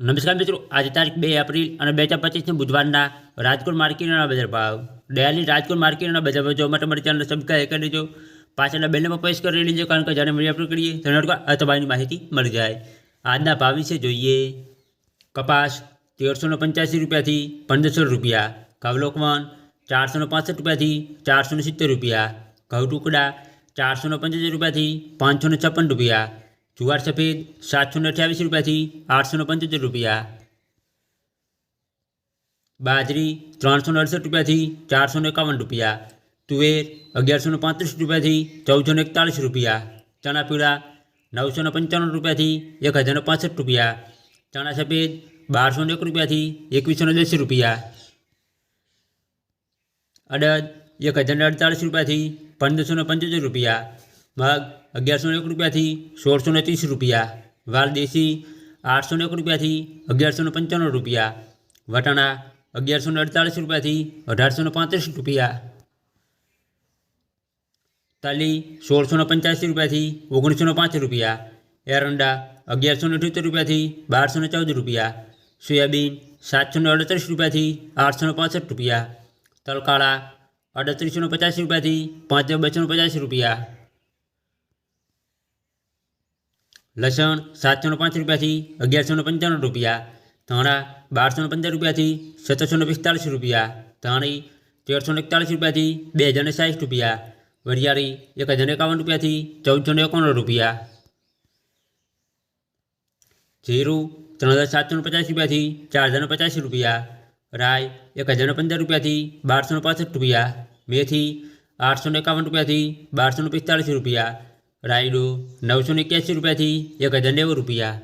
નમસ્કાર મિત્રો, આજે તારીખ બે એપ્રિલ અને બે હજાર પચીસને બુધવારના રાજકોટ માર્કેટના બજાર ભાવ. ડેલી રાજકોટ માર્કેટના બજાર ભાવ જોવા માટે મારી ચેનલ સબસ્ક્રાઈબ કરી દેજો. પાછળના બેલમાં પ્રેસ કરી લેજો, કારણ કે જ્યારે મળી અપલોડ કરીએ ત્યારે અતબાની માહિતી મળી જાય. આજના ભાવ વિશે જોઈએ. કપાસ તેરસો ને પંચ્યાસી રૂપિયાથી પંદરસો રૂપિયા. કવલોકવન ચારસો ને પાસઠ રૂપિયાથી ચારસો ને સિત્તેર રૂપિયા. ઘઉં ટુકડા ચારસો ને પંચ્યાસી રૂપિયાથી પાંચસો ને છપ્પન રૂપિયા. જુવાર સફેદ સાતસો ને અઠ્યાવીસ રૂપિયાથી આઠસો ને પંચોતેર રૂપિયા બાજરી ત્રણસો ને અડસઠ રૂપિયાથી ચારસો ને એકાવન રૂપિયા તુવેર અગિયારસો ને પાંત્રીસ રૂપિયાથી ચૌદસો ને એકતાળીસ રૂપિયા ચણા પીળા નવસો ને પંચાણું રૂપિયાથી એક હજાર ને પાસઠ રૂપિયા ચણા સફેદ બારસો ને એક રૂપિયાથી એકવીસો ને દસ રૂપિયા અડદ એક હજાર ને અડતાળીસ રૂપિયાથી પંદરસો ને પંચોતેર રૂપિયા મગ અગિયારસો ને એક રૂપિયાથી સોળસો ને ત્રીસ રૂપિયા વાલ દેશી આઠસો ને એક રૂપિયાથી અગિયારસો ને પંચાણું રૂપિયા વટાણા અગિયારસો ને અડતાળીસ રૂપિયાથી અઢારસો ને પાંત્રીસ રૂપિયા તલી સોળસો ને પંચ્યાસી રૂપિયાથી ઓગણીસો ને પાંચ રૂપિયા એરંડા અગિયારસો ને અઠ્યોતેર રૂપિયાથી બારસો ને ચૌદ રૂપિયા સોયાબીન સાતસો ને અડત્રીસ રૂપિયાથી આઠસો ને પાસઠ રૂપિયા તલકાળા અડત્રીસો ને પચાસ રૂપિયાથી પાંચ હજાર બસો ને પચાસ રૂપિયા લસણ સાતસો પાંચ રૂપિયાથી અગિયારસો પંચાણું રૂપિયા, ધાણા બારસો પંદર રૂપિયાથી સત્તરસો પિસ્તાળીસ રૂપિયા, ધાણી તેરસો એકતાળીસ રૂપિયાથી બે હજાર સાઠ રૂપિયા, વરિયાળી એક હજાર એકાવન રૂપિયાથી ચૌદસો ને એકાવન રૂપિયા. જીરું ત્રણ હજાર સાતસો ને પચાસ રૂપિયાથી ચાર હજાર પચાસ રૂપિયા રાય એક હજાર પંદર રૂપિયાથી બારસો પાસઠ રૂપિયા, મેથી આઠસો એકાવન રૂપિયાથી બારસો પિસ્તાળીસ રૂપિયા રાયડું નવસો ને એક્યાસી રૂપિયાથી એક હજાર નેવું રૂપિયા.